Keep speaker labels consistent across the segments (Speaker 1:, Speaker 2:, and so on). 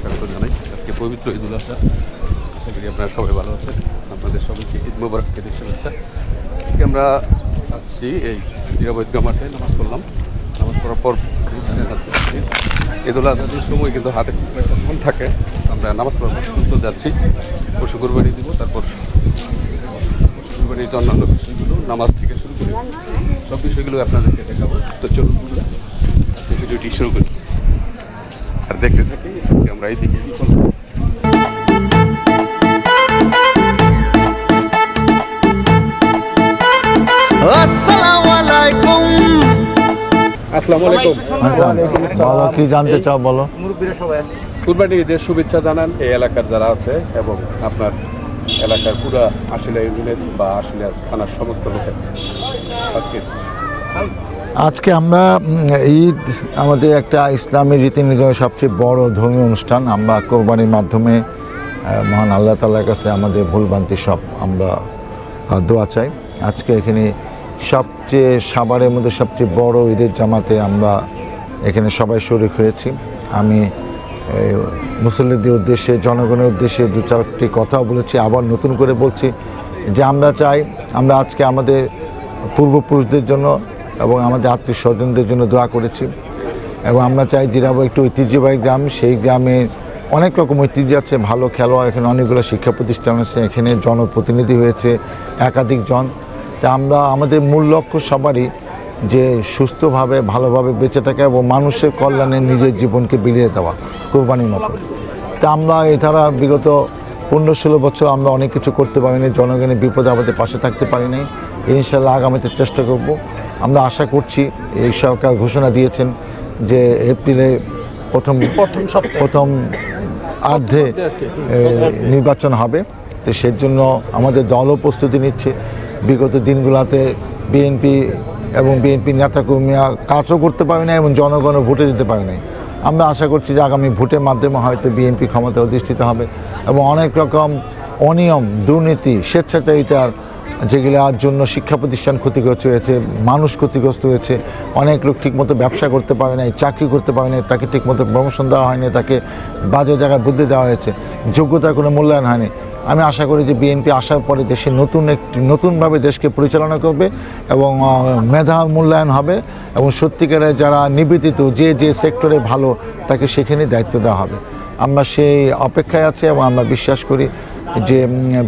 Speaker 1: স্বাগত জানাই। আজকে পবিত্র ঈদুল আজহা। আশা করি আপনারা সবাই ভালো আছেন। আপনাদের সবাইকে ঈদ মোবারক থেকে শুভেচ্ছা। আজকে আমরা আসছি এই জিরাব ঈদগাহ মাঠে নামাজ পড়লাম। নামাজ পড়ার পর। ঈদুল আজহার সময় কিন্তু হাতে ফোন থাকে। আমরা নামাজ পড়ার পর যাচ্ছি। পশু কুরবানি দিব, তারপর কুরবানির অন্যান্য বিষয়গুলো, নামাজ থেকে শুরু করে সব বিষয়গুলো আপনাদেরকে দেখাবো। তো চলুন ভিডিওটি শুরু করি। দেখতে থাকি আমরা
Speaker 2: আসসালামু আলাইকুম।
Speaker 3: বলো কি জানতে চাও বলো?
Speaker 1: কুরবানি ঈদের শুভেচ্ছা জানান এই এলাকার যারা আছে এবং আপনার এলাকার পুরা ইউনিয়নের বা থানার সমস্ত লোকের। আজকে
Speaker 3: আজকে আমরা ঈদ আমাদের একটা ইসলামী রীতিনীতির সবচেয়ে বড় ধর্মীয় অনুষ্ঠান। আমরা কোরবানির মাধ্যমে মহান আল্লাহ তালার কাছে আমাদের ভুলভ্রান্তি সব আমরা দোয়া চাই। আজকে এখানে সবচেয়ে, সাভারের মধ্যে সবচেয়ে বড় ঈদের জামাতে আমরা এখানে সবাই শরিক হয়েছি। আমি মুসল্লিদের উদ্দেশ্যে, জনগণের উদ্দেশ্যে দু চারটি কথাও বলেছি, আবার নতুন করে বলছি যে আমরা চাই, আমরা আজকে আমাদের পূর্বপুরুষদের জন্য এবং আমাদের আত্মীয় স্বজনদের জন্য দোয়া করেছি। এবং আমরা চাই জিরাবো একটি ঐতিহ্যবাহী গ্রাম, সেই গ্রামে অনেক রকম ঐতিহ্য আছে, ভালো খেলোয়াড়, এখানে অনেকগুলো শিক্ষা প্রতিষ্ঠান আছে, এখানে জনপ্রতিনিধি হয়েছে একাধিক জন। তা আমরা, আমাদের মূল লক্ষ্য সবারই যে সুস্থভাবে, ভালোভাবে বেঁচে থাকা এবং মানুষের কল্যাণে নিজের জীবনকে বিলিয়ে দেওয়া, কোরবানির মতো। তা আমরা এছাড়া বিগত পনেরো ষোলো বছর আমরা অনেক কিছু করতে পারিনি, জনগণের বিপদে আমাদের পাশে থাকতে পারিনি। ইনশাল্লাহ আগামীতে চেষ্টা করব। আমরা আশা করছি এই সরকার ঘোষণা দিয়েছেন যে এপ্রিলে প্রথম প্রথম প্রথম আর্ধে এ, নির্বাচন হবে। তো সেই জন্য আমাদের দলও প্রস্তুতি নিচ্ছে। বিগত দিনগুলোতে বিএনপি এবং বিএনপির নেতাকর্মীরা কাজও করতে পারে না এবং জনগণও ভোটে যেতে পারে নাই। আমরা আশা করছি যে আগামী ভোটের মাধ্যমে হয়তো বিএনপি ক্ষমতা অধিষ্ঠিত হবে এবং অনেক রকম অনিয়ম দুর্নীতি স্বেচ্ছাচারিতার যেগুলোর জন্য শিক্ষা প্রতিষ্ঠান ক্ষতিগ্রস্ত হয়েছে, মানুষ ক্ষতিগ্রস্ত হয়েছে, অনেক লোক ঠিকমতো ব্যবসা করতে পারে নাই, চাকরি করতে পারে নাই, তাকে ঠিকমতো প্রমোশন দেওয়া হয়নি, তাকে বাজে জায়গায় বুদ্ধি দেওয়া হয়েছে, যোগ্যতার কোনো মূল্যায়ন হয়নি। আমি আশা করি যে বিএনপি আসার পরে দেশে নতুন একটি, নতুনভাবে দেশকে পরিচালনা করবে এবং মেধা মূল্যায়ন হবে এবং সত্যিকারে যারা নিবেদিত যে যে সেক্টরে ভালো, তাকে সেখানে দায়িত্ব দেওয়া হবে। আমরা সেই অপেক্ষায় আছি এবং আমরা বিশ্বাস করি যে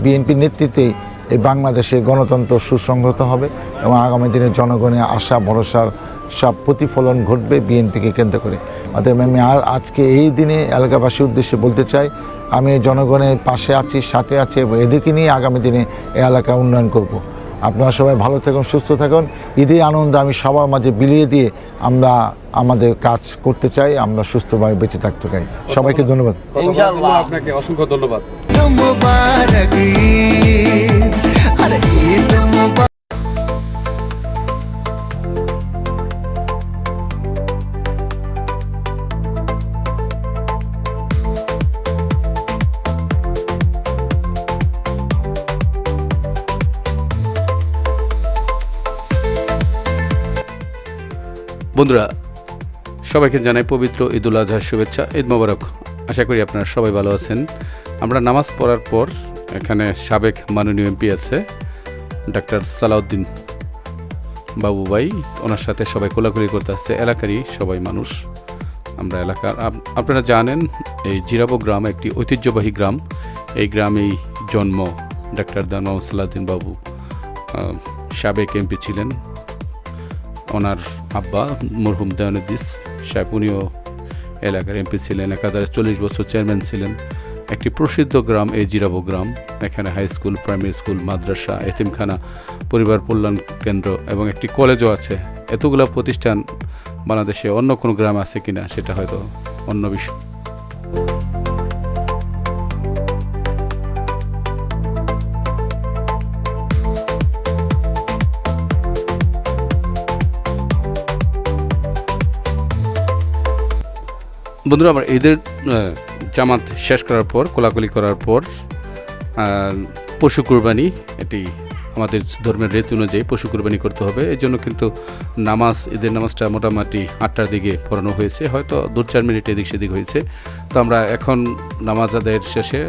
Speaker 3: বিএনপির নেতৃত্বেই এই বাংলাদেশে গণতন্ত্র সুসংহত হবে এবং আগামী দিনে জনগণের আশা, ভরসার সব প্রতিফলন ঘটবে বিএনপিকে কেন্দ্র করে অতএব আমি আর আজকে এই দিনে এলাকাবাসীর উদ্দেশ্যে বলতে চাই, আমি জনগণের পাশে আছি, সাথে আছি এবং এদেরকে নিয়ে আগামী দিনে এলাকা উন্নয়ন করব। আপনারা সবাই ভালো থাকুন সুস্থ থাকুন। ঈদের আনন্দ আমি সবার মাঝে বিলিয়ে দিয়ে আমরা আমাদের কাজ করতে চাই আমরা সুস্থভাবে বেঁচে থাকতে চাই। সবাইকে ধন্যবাদ।
Speaker 1: ইনশাআল্লাহ। আপনাকে অসংখ্য ধন্যবাদ। বন্ধুরা, সবাইকে জানাই পবিত্র ঈদুল আজহার শুভেচ্ছা, ঈদ মোবারক। আশা করি আপনারা সবাই ভালো আছেন। আমরা নামাজ পড়ার পর এখানে সাবেক মাননীয় এমপি আছে, ডাক্তার সালাউদ্দিন বাবু ভাই। ওনার সাথে সবাই কোলাকুলি করতে আসছে, এলাকারই সবাই মানুষ। আমরা এলাকার, আপ- আপনারা জানেন, এই জিরাবো গ্রাম একটি ঐতিহ্যবাহী গ্রাম। এই গ্রামেই জন্ম ডাক্তার দান সালাউদ্দিন বাবু। সাবেক এমপি ছিলেন। ওনার আব্বা মরহুম দয়ানুদ্দিস সাহেব উনিও এলাকার এমপি ছিলেন, একাধারে চল্লিশ বছর চেয়ারম্যান ছিলেন। একটি প্রসিদ্ধ গ্রাম, এই জিরাবো গ্রাম। এখানে হাই স্কুল, প্রাইমারি স্কুল, মাদ্রাসা, এতিমখানা, পরিবার কল্যাণ কেন্দ্র এবং একটি কলেজও আছে। এতগুলো প্রতিষ্ঠান বাংলাদেশে অন্য কোনো গ্রাম আছে কিনা সেটা হয়তো অন্য বিষয়। বন্ধুরা, আমার ঈদের জামাত শেষ করার পর, কোলাকুলি করার পর পশু কুরবানি এটি আমাদের ধর্মের রীতি অনুযায়ী পশু কুরবানি করতে হবে। এই জন্য কিন্তু নামাজ, ঈদের নামাজটা মোটামুটি আটটার দিকে পড়ানো হয়েছে। হয়তো দু চার মিনিট এদিক সেদিক হয়েছে। তো আমরা এখন নামাজ আদায়ের শেষে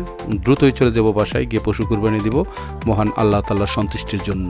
Speaker 1: দ্রুতই চলে যাব বাসায়, গিয়ে পশু কুরবানি দিব মহান আল্লাহ তাল্লাহ সন্তুষ্টির জন্য।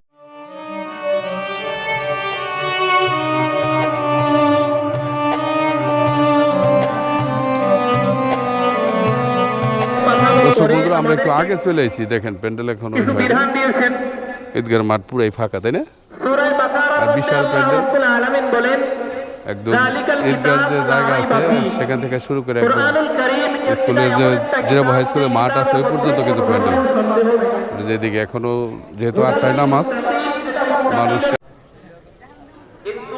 Speaker 1: দর্শক বন্ধুরা আমরা একটু আগে চলে এসেছি দেখেন প্যান্ডেল এখন ঈদগার মাঠ পুরাই ফাঁকা তাই না? আর বিশাল প্যান্ডেল। একদম ঈদগার যে জায়গা আছে সেখান থেকে শুরু করে একদম স্কুলের যে জিরাবো হাই স্কুলের মাঠ আছে ওই পর্যন্ত কিন্তু প্যান্ডেল। যেদিকে এখনও যেহেতু আটটায় নামাজ মানুষ
Speaker 4: কিন্তু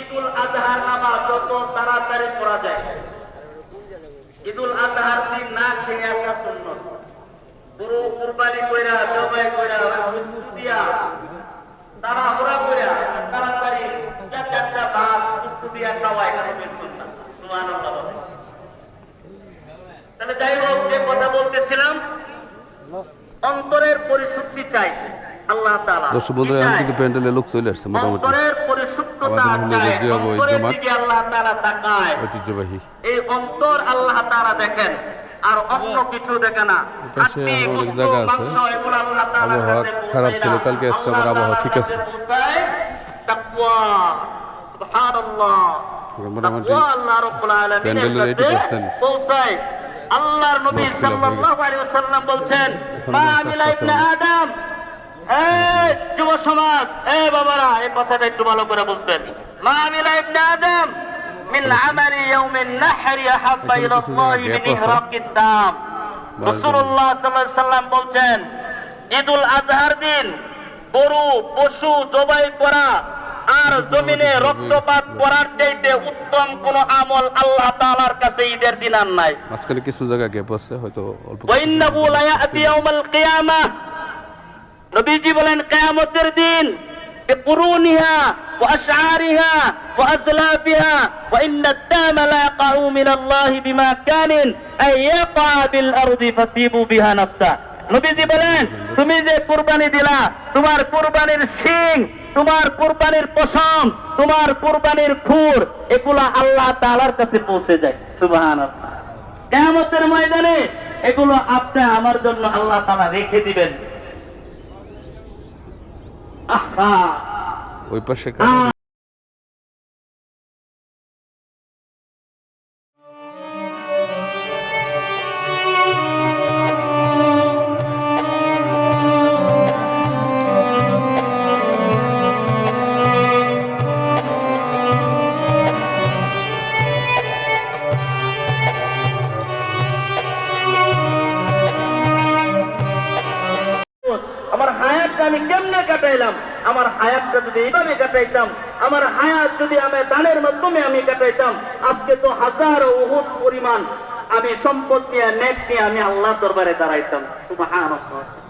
Speaker 4: ঈদুল আজহার নামাজ যত তাড়াতাড়ি পড়া যায় ঈদুল আজহার দিন না খেয়ে আসা সুন্নত পুরো কুরবানি কইরা জবাই কইরা হুজুর দিয়া ওরা কইরা তাড়াতাড়ি চার চারটা ভাত কুস্তু দিয়া খাওয়ায় এটা কিন্তু না সুবহানাল্লাহ। তাহলে যাই হোক যে কথা বলতেছিলাম অন্তরের পরিশুদ্ধি চাই আল্লাহ তাআলা।
Speaker 1: দর্শক বন্ধুরা এখন কিন্তু প্যান্ডেলে লোক চলে আসছে মোটামুটি।
Speaker 4: অন্তরের পরিশুদ্ধতা চায়, অন্তরের দিকে আল্লাহ তাআলা তাকায়।
Speaker 1: ঐতিহ্যবাহী।
Speaker 4: এই অন্তর আল্লাহ তাআলা দেখেন। আর অন্য কিছু দেখে না
Speaker 1: পাশে অনেক জায়গা আছে। আবহাওয়া খারাপ ছিল, কালকে আজকে আবার আবহাওয়া ঠিক আছে।
Speaker 4: তাকওয়া। সুবহানাল্লাহ।
Speaker 1: মোটামুটি প্যান্ডেলের 80%
Speaker 4: আল্লাহর নবী সাল্লাল্লাহু আলাইহি ওয়াসাল্লাম বলছেন মা আমিলা ইবনে। আদম এই যুব সমাজ এই বাবারা এই কথাটা একটু ভালো করে বুঝবেন মা আমিলা ইবনে আদম মিন আমালি ইয়াউমিন নাহরি আহাব্বা
Speaker 1: এখানে
Speaker 4: ইলা
Speaker 1: কিছু
Speaker 4: আল্লাহ
Speaker 1: জায়গায়
Speaker 4: মিন
Speaker 1: gap আছে।
Speaker 4: ইহরাকিদ দাম
Speaker 1: বারো
Speaker 4: রাসূলুল্লাহ সাল্লাল্লাহু আলাইহি সাল্লাম বলছেন ঈদুল আজহার দিন গরু পশু জবাই করা আর জমিনে রক্তপাত করার চাইতে উত্তম কোন আমল আল্লাহ তাআলার কাছে ঈদের দিন আর নাই
Speaker 1: মাঝখানে কিছু জায়গা গ্যাপ আছে হয়তো অল্প
Speaker 4: وإنه لا يأتي يوم القيامة নবীজি বলেন কিয়ামতের দিন بقرونها وأشعارها وأزلافها وإن الدم لا يقع من الله بمكان أن يقع بالأرض فطيبوا بها نفسا নবীজি বলেন তুমি যে কুরবানি দিলা তোমার কুরবানির সিং তোমার কুরবানির পশম তোমার কুরবানির খুর এগুলা আল্লাহ তাআলার কাছে পৌঁছে যায় সুবহানাল্লাহ কেয়ামতের ময়দানে এগুলো আপনি আমার জন্য আল্লাহ তাআলা রেখে দিবেন আহা
Speaker 1: ওই পাশে
Speaker 4: আমার হায়াতটা যদি এইভাবে কাটাইতাম, আমার হায়াত যদি আমি দানের মাধ্যমে আমি কাটাইতাম, আজকে তো হাজার উহুদ পরিমাণ আমি সম্পদ নিয়ে নেট নিয়ে আমি আল্লাহ দরবারে দাঁড়াইতাম। সুবহানাল্লাহ।